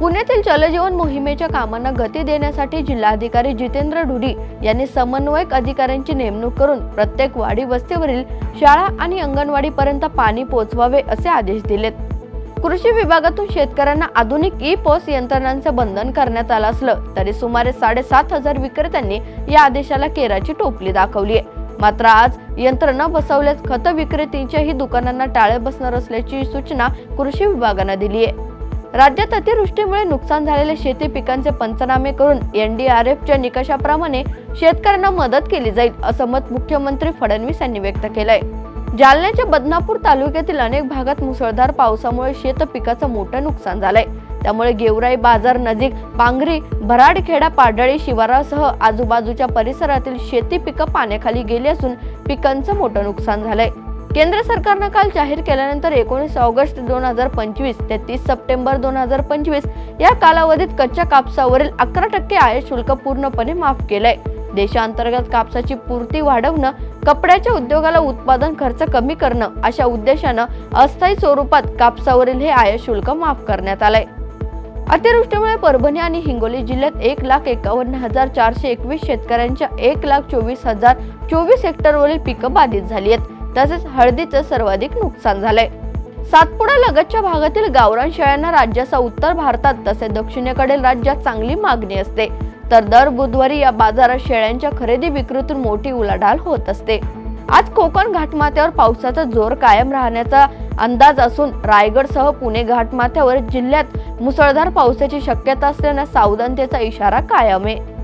पुण्यातील जलजीवन मोहिमेच्या कामांना गती देण्यासाठी जिल्हाधिकारी जितेंद्र ढुडी यांनी समन्वयक अधिकाऱ्यांची नेमणूक करून प्रत्येक वाडी वस्तीवरील शाळा आणि अंगणवाडी पर्यंत पाणी पोहोचवावे असे आदेश दिलेत. कृषी विभागातून शेतकऱ्यांना आधुनिक ई पॉस यंत्रणांचे बंधन करण्यात आलं असलं तरी सुमारे साडेसात हजार विक्रेत्यांनी या आदेशाला केराची टोपली दाखवली आहे मात्र आज यंत्र न बसवल्यास खत विक्रेतींच्याही दुकानांना टाळे बसणार असल्याची सूचना कृषी विभागानं दिली आहे राज्यात अतिवृष्टीमुळे नुकसान झालेले शेती पिकांचे पंचनामे करून एनडीआरएफच्या निकषाप्रमाणे शेतकऱ्यांना मदत केली जाईल असं मत मुख्यमंत्री फडणवीस यांनी व्यक्त केलंय. जालन्याच्या बदनापूर तालुक्यातील अनेक भागात मुसळधार पावसामुळे शेत पिकाचं मोठं नुकसान झालंय. त्यामुळे गेवराई बाजार नजीक पांघरी भराडखेडा पाडळी शिवारासह आजूबाजूच्या परिसरातील शेती पिकं पाण्याखाली गेली असून पिकांचं मोठं नुकसान झालंय. केंद्र सरकारनं काल जाहीर केल्यानंतर एकोणीस ऑगस्ट दोन हजार पंचवीस ते तीस सप्टेंबर दोन हजार पंचवीस या कालावधीत कच्च्या कापसावरील अकरा टक्के आयात शुल्क पूर्णपणे माफ केलंय. देशांतर्गत कापसाची पूर्ती वाढवणं कपड्याच्या उद्योगाला उत्पादन खर्च कमी करणं अशा उद्देशानं अस्थायी स्वरूपात कापसावरील हे आयात शुल्क माफ करण्यात आलंय. अतिवृष्टीमुळे परभणी आणि हिंगोली जिल्ह्यात एक लाख एकावन्न हजार चारशे एकवीस शेतकऱ्यांच्या एक लाख चोवीस हजार चोवीस हेक्टरवरील पिकं बाधित झाली आहेत. तसेच हळदीचं सर्वाधिक नुकसान झालंय. सातपुडा लगतच्या भागातील गावरान शेळ्यांना राज्याचा उत्तर भारतात तसेच दक्षिणेकडील राज्यात चांगली मागणी असते. तर दर बुधवारी या बाजारात शेळ्यांच्या खरेदी विक्रीतून मोठी उलाढाल होत असते. आज कोकण घाटमाथ्यावर पावसाचा जोर कायम राहण्याचा अंदाज असून रायगडसह पुणे घाटमाथ्यावर जिल्ह्यात मुसळधार पावसाची शक्यता असल्यानं सावधानतेचा इशारा कायम आहे.